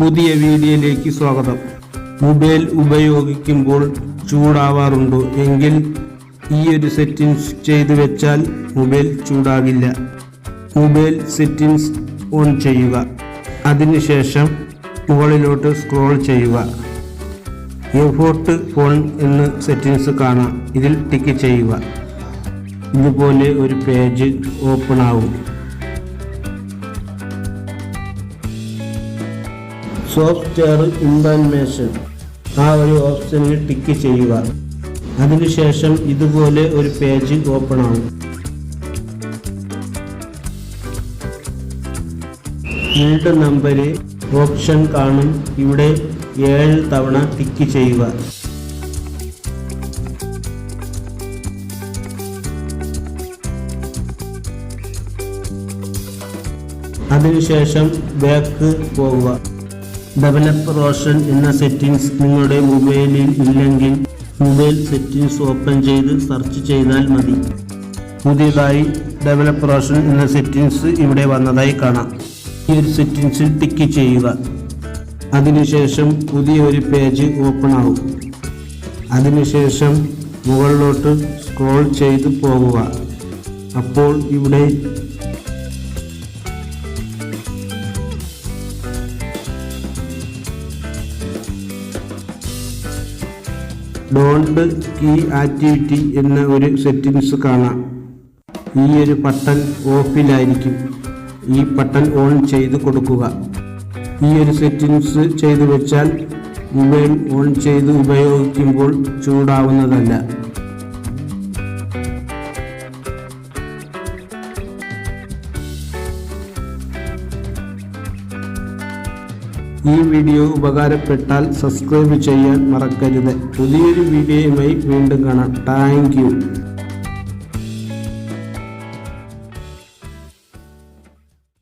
പുതിയ വീഡിയോയിലേക്ക് സ്വാഗതം. മൊബൈൽ ഉപയോഗിക്കുമ്പോൾ ചൂടാവാറുണ്ടോ? എങ്കിൽ ഈ ഒരു സെറ്റിംഗ്സ് ചെയ്തു വെച്ചാൽ മൊബൈൽ ചൂടാകില്ല. മൊബൈൽ സെറ്റിംഗ്സ് ഓൺ ചെയ്യുക. അതിനുശേഷം മുകളിലോട്ട് സ്ക്രോൾ ചെയ്യുക. എഫോർട്ട് ഫോൺ എന്ന് സെറ്റിംഗ്സ് കാണാം. ഇതിൽ ടിക്ക് ചെയ്യുക. ഇതുപോലെ ഒരു പേജ് ഓപ്പൺ ആവും. സോഫ്റ്റ്വെയർ ഇൻഫർമേഷൻ ആ ഒരു ഓപ്ഷനിൽ ടിക്ക് ചെയ്യുക. അതിനുശേഷം ഇതുപോലെ ഒരു പേജ് ഓപ്പൺ ആവും. ഫീൽഡ് നമ്പർ ഓപ്ഷൻ കാണും. ഇവിടെ ഏഴ് തവണ ടിക്ക് ചെയ്യുക. അതിനുശേഷം ബാക്ക് പോവുക. ഡെവലപ്പർ ഓപ്ഷൻ എന്ന സെറ്റിംഗ്സ് നിങ്ങളുടെ മൊബൈലിൽ ഇല്ലെങ്കിൽ മൊബൈൽ സെറ്റിംഗ്സ് ഓപ്പൺ ചെയ്ത് സെർച്ച് ചെയ്താൽ മതി. പുതിയതായി ഡെവലപ്പർ ഓപ്ഷൻ എന്ന സെറ്റിംഗ്സ് ഇവിടെ വന്നതായി കാണാം. ഈ ഒരു സെറ്റിംഗ്സിൽ ടിക്ക് ചെയ്യുക. അതിനുശേഷം പുതിയ ഒരു പേജ് ഓപ്പൺ ആവും. അതിനുശേഷം മുകളിലോട്ട് സ്ക്രോൾ ചെയ്ത് പോകുക അപ്പോൾ ഇവിടെ ഡോണ്ട് കീ ആക്ടിവിറ്റി എന്ന ഒരു സെറ്റിംഗ്സ് കാണാം. ഈ ഒരു ബട്ടൺ ഓഫിലായിരിക്കും ഈ ബട്ടൺ ഓൺ ചെയ്ത് കൊടുക്കുക. ഈ ഒരു സെറ്റിംഗ്സ് ചെയ്തു വെച്ചാൽ മൊബൈൽ ഓൺ ചെയ്ത് ഉപയോഗിക്കുമ്പോൾ ചൂടാവുന്നതല്ല. ഈ വീഡിയോ ഉപകാരപ്പെട്ടാൽ സബ്സ്ക്രൈബ് ചെയ്യാൻ മറക്കരുത്. പുതിയൊരു വീഡിയോയുമായി വീണ്ടും കാണാം. താങ്ക്